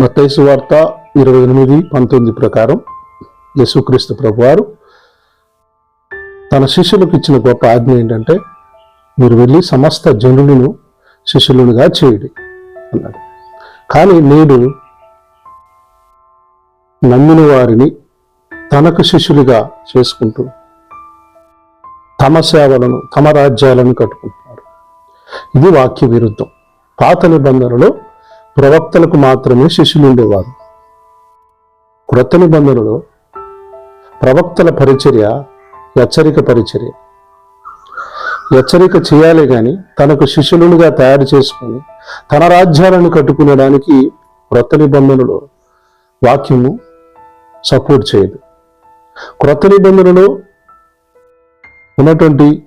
మత్తైసు వార్త ఇరవై ఎనిమిది పంతొమ్మిది ప్రకారం యేసుక్రీస్తు ప్రభువారు తన శిష్యులకు ఇచ్చిన గొప్ప ఆజ్ఞ ఏంటంటే మీరు వెళ్ళి సమస్త జనులను శిష్యులుగా చేయడి అన్నాడు. కానీ నేడు నమ్మిన వారిని తనకు శిష్యులుగా చేసుకుంటూ తమ సేవలను తమ రాజ్యాలను కట్టుకుంటున్నారు. ఇది వాక్య విరుద్ధం. పాత నిబంధనలో ప్రవక్తలకు మాత్రమే శిష్యులు ఉండేవారు క్రొత్త నిబంధనలో ప్రవక్తల పరిచర్య హెచ్చరిక పరిచర్య. హెచ్చరిక చేయాలి కానీ తనకు శిష్యులుగా తయారు చేసుకొని తన రాజ్యాలను కట్టుకునేడానికి క్రొత్త నిబంధనలో వాక్యము సపోర్ట్ చేయదు. క్రొత్త నిబంధనలో ఉన్నటువంటి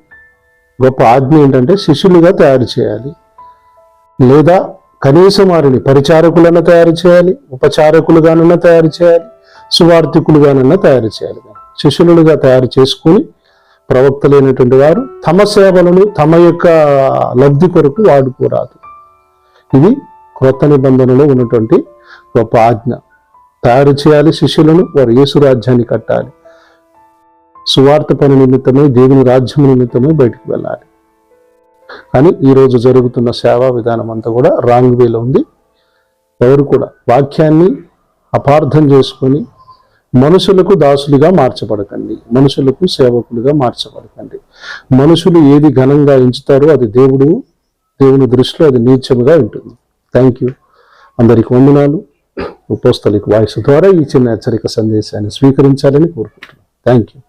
గొప్ప ఆజ్ఞ ఏంటంటే శిష్యులుగా తయారు చేయాలి. లేదా కనీసం వారిని పరిచారకులన్న తయారు చేయాలి ఉపచారకులుగానన్నా తయారు చేయాలి సువార్థికులుగానన్నా తయారు చేయాలి. శిష్యులుగా తయారు చేసుకుని ప్రవక్తలైనటువంటి వారు తమ సేవలను తమ యొక్క లబ్ధి కొరకు వాడుకోరాదు. ఇది క్రొత్త నిబంధనలో ఉన్నటువంటి గొప్ప ఆజ్ఞ. తయారు చేయాలి శిష్యులను వారు యేసు రాజ్యాన్ని కట్టాలి. సువార్త పని నిమిత్తమై దేవుని రాజ్యం నిమిత్తమై బయటకు వెళ్ళాలి. కానీ ఈరోజు జరుగుతున్న సేవా విధానం అంతా కూడా రాంగ్ వేలో ఉంది. ఎవరు కూడా వాక్యాన్ని అపార్థం చేసుకొని మనుషులకు దాసులుగా మార్చబడకండి. మనుషులకు సేవకులుగా మార్చబడకండి. మనుషులు ఏది ఘనంగా ఎంచుతారో అది దేవుడు దేవుని దృష్టిలో అది నీచముగా ఉంటుంది. థ్యాంక్ యూ అందరికి వందనాలు. ఉపస్థలిక వాయిస్ ద్వారా ఈ చిన్న హెచ్చరిక సందేశాన్ని స్వీకరించాలని కోరుకుంటున్నాను థ్యాంక్ యూ